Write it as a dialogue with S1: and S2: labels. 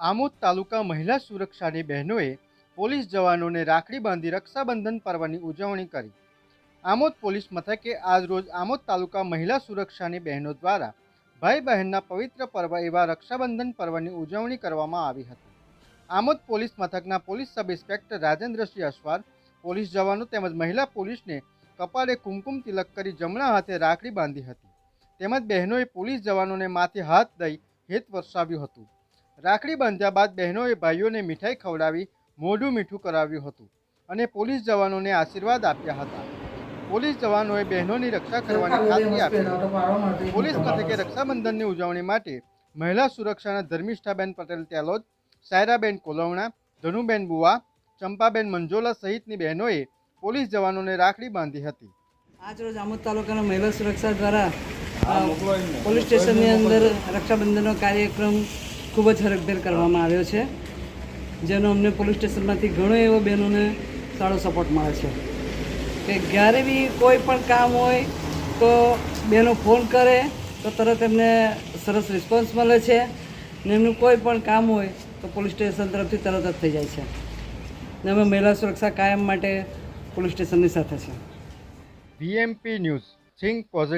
S1: આમોદ તાલુકા મહિલા સુરક્ષાની બહેનોએ પોલીસ જવાનોને રાખડી બાંધી રક્ષાબંધન પર્વની ઉજવણી કરી. આમોદ પોલીસ મથકે આજરોજ આમોદ તાલુકા મહિલા સુરક્ષાની બહેનો દ્વારા ભાઈ બહેનના પવિત્ર પર્વ એવા રક્ષાબંધન પર્વની ઉજવણી કરવામાં આવી હતી. આમોદ પોલીસ મથકના police sub inspector Rajendrasinh Asvar police જવાનો તેમજ મહિલા પોલીસને કપાળે કુમકુમ તિલક કરી જમણા હાથે રાખડી બાંધી હતી. તેમજ બહેનોએ પોલીસ જવાનોને માથે હાથ દઈ હેત વરસાવ્યું હતું. રાખડી બાંધ્યા બાદ બહેનોએ ભાઈઓને મીઠાઈ ખવડાવી મોઢું મીઠું કરાવ્યું હતું અને પોલીસ જવાનોને આશીર્વાદ આપ્યા હતા. પોલીસ જવાનોએ બહેનોની રક્ષા કરવાની ખાતરી આપી. પોલીસ મથકે રક્ષાબંધનની ઉજવણી માટે મહિલા સુરક્ષાના ધર્મિષ્ઠાબેન પટેલ તેલોદ સાયરાબેન કોલવણા ધનુબેન બુવા ચંપાબેન મંજોલા સહિતની બહેનોએ પોલીસ જવાનોને રાખડી બાંધી હતી.
S2: આજરોજ આમોદ તાલુકાના મહિલા સુરક્ષા દ્વારા પોલીસ સ્ટેશનની અંદર રક્ષાબંધનનો કાર્યક્રમ ખૂબ જ હરખભેર કરવામાં આવ્યો છે. જેનો અમને પોલીસ સ્ટેશનમાંથી ઘણો એવો બહેનોને સારો સપોર્ટ મળે છે. કે જ્યારે બી કોઈ પણ કામ હોય તો બહેનો ફોન કરે તો તરત એમને સરસ રિસ્પોન્સ મળે છે. ને એમનું કોઈ પણ કામ હોય તો પોલીસ સ્ટેશન તરફથી તરત જ થઈ જાય છે. ને અમે મહિલા સુરક્ષા કાયમ માટે પોલીસ સ્ટેશનની સાથે છે.
S1: વીએમપી ન્યૂઝ સિંગ પોઝિટિવ